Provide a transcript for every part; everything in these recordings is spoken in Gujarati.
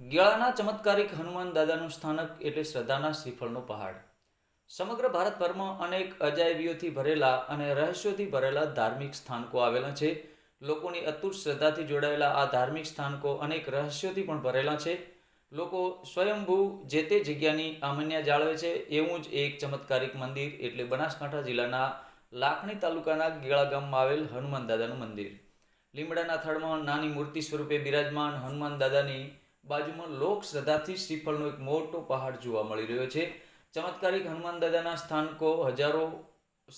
ગિયાળાના ચમત્કારિક હનુમાન દાદાનું સ્થાનક એટલે શ્રદ્ધાના શ્રીફળનો પહાડ. સમગ્ર ભારતભરમાં અનેક અજાયબીઓથી ભરેલા અને રહસ્યોથી ભરેલા ધાર્મિક સ્થાનકો આવેલા છે. લોકોની અતુટ શ્રદ્ધાથી જોડાયેલા આ ધાર્મિક સ્થાનકો અનેક રહસ્યોથી પણ ભરેલા છે. લોકો સ્વયંભૂ જે તે જગ્યાની અમન્યા જાળવે છે એવું જ એક ચમત્કારિક મંદિર એટલે બનાસકાંઠા જિલ્લાના લાખણી તાલુકાના ગેળા ગામમાં આવેલ હનુમાન દાદાનું મંદિર. લીમડાના થડમાં નાની મૂર્તિ સ્વરૂપે બિરાજમાન હનુમાન દાદાની બાજુમાં લોક શ્રદ્ધાથી શ્રીફળનો એક મોટો પહાડ જોવા મળી રહ્યો છે. ચમત્કારિક હનુમાન દાદાના સ્થાનકો હજારો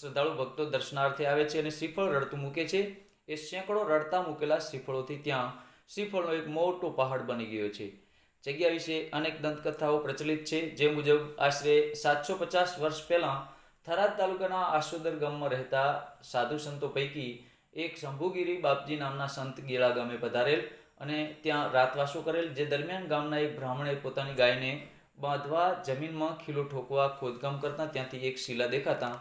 શ્રદ્ધાળુ ભક્તો દર્શનાર્થે આવે છે અને શ્રીફળ રડતું મૂકે છે. એ સેંકડો રડતા મૂકેલા શ્રીફળોથી ત્યાં શ્રીફળનો એક મોટો પહાડ બની ગયો છે. જગ્યા વિશે અનેક દંતકથાઓ પ્રચલિત છે. જે મુજબ આશરે સાતસો પચાસ વર્ષ પહેલાં થરાદ તાલુકાના આશોદર ગામમાં રહેતા સાધુ સંતો પૈકી એક શંભુગીરી બાપજી નામના સંત ગેળા ગામે પધારેલ અને ત્યાં રાતવાસો કરેલ, જે દરમિયાન ગામના એક બ્રાહ્મણે પોતાની ગાયને બાંધવા જમીનમાં ખીલો ઠોકવા, ખોદકામ કરતા ત્યાંથી એક શિલા દેખાતા.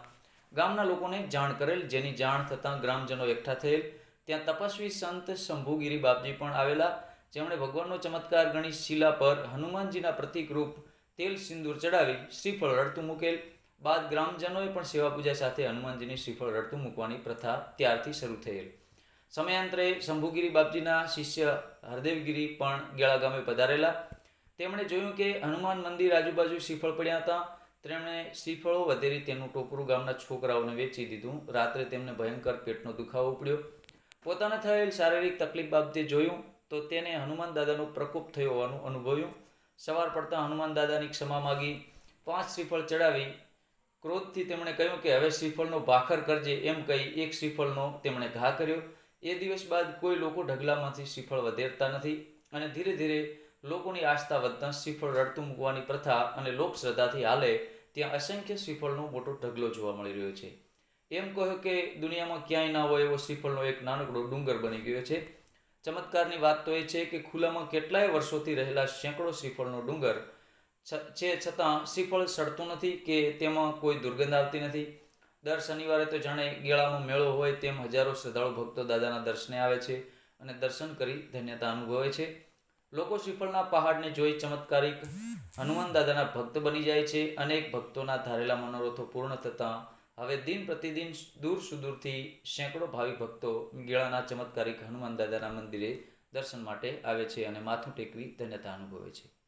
ગામના લોકોને જાણ કરેલ, જેની જાણ થતાં ગ્રામજનો એકઠા થયેલ. ત્યાં તપસ્વી સંત શંભુગીરી બાપજી પણ આવેલા. જેમણે ભગવાનનો ચમત્કાર ગણી શિલા પર હનુમાનજીના પ્રતિકરૂપ તેલ સિંદૂર ચડાવી શ્રીફળ રડતું મૂકેલ. બાદ ગ્રામજનોએ પણ સેવા પૂજા સાથે હનુમાનજીની શ્રીફળ રડતું મૂકવાની પ્રથા ત્યારથી શરૂ થયેલ. સમયાંતરે શંભુગીરી બાપજીના શિષ્ય હરદેવગીરી પણ ગેળા ગામે પધારેલા. તેમણે જોયું કે હનુમાન મંદિર આજુબાજુ શ્રીફળ પડ્યા હતા. તેમણે શ્રીફળો વધેરી તેનું ટોપરું ગામના છોકરાઓને વેચી દીધું. રાત્રે તેમને ભયંકર પેટનો દુખાવો ઉપડ્યો. પોતાને થયેલ શારીરિક તકલીફ બાબતે જોયું તો તેને હનુમાન દાદાનો પ્રકોપ થયો હોવાનું અનુભવ્યું. સવાર પડતા હનુમાન દાદાની ક્ષમા માગી, પાંચ શ્રીફળ ચડાવી. ક્રોધથી તેમણે કહ્યું કે હવે શ્રીફળનો ભાખર કરજે એમ કહી એક શ્રીફળનો તેમણે ઘા કર્યો. એ દિવસ બાદ કોઈ લોકો ઢગલામાંથી શ્રીફળ વધેરતા નથી અને ધીરે ધીરે લોકોની આસ્થા વધતા શ્રીફળ રડતું મૂકવાની પ્રથા અને લોકશ્રદ્ધાથી હાલે ત્યાં અસંખ્ય શ્રીફળનો મોટો ઢગલો જોવા મળી રહ્યો છે. એમ કહ્યું કે દુનિયામાં ક્યાંય ના હોય એવો શ્રીફળનો એક નાનકડો ડુંગર બની ગયો છે. ચમત્કારની વાત તો એ છે કે ખુલ્લામાં કેટલાય વર્ષોથી રહેલા સેંકડો શ્રીફળનો ડુંગર છ- છતાં શ્રીફળ સડતું નથી કે તેમાં કોઈ દુર્ગંધ આવતી નથી. દર શનિવારે તો જાણે ગેળાનો મેળો હોય તેમ હજારો શ્રદ્ધાળુ ભક્તો દાદાના દર્શને આવે છે અને દર્શન કરી ધન્યતા અનુભવે છે. લોકો શ્રીફળના પહાડને જોઈ ચમત્કારિક હનુમાન દાદાના ભક્ત બની જાય છે. અનેક ભક્તોના ધારેલા મનોરથો પૂર્ણ થતાં હવે દિન પ્રતિદિન દૂર સુદૂરથી સેંકડો ભાવિ ભક્તો ગેળાના ચમત્કારિક હનુમાન દાદાના મંદિરે દર્શન માટે આવે છે અને માથું ટેકવી ધન્યતા અનુભવે છે.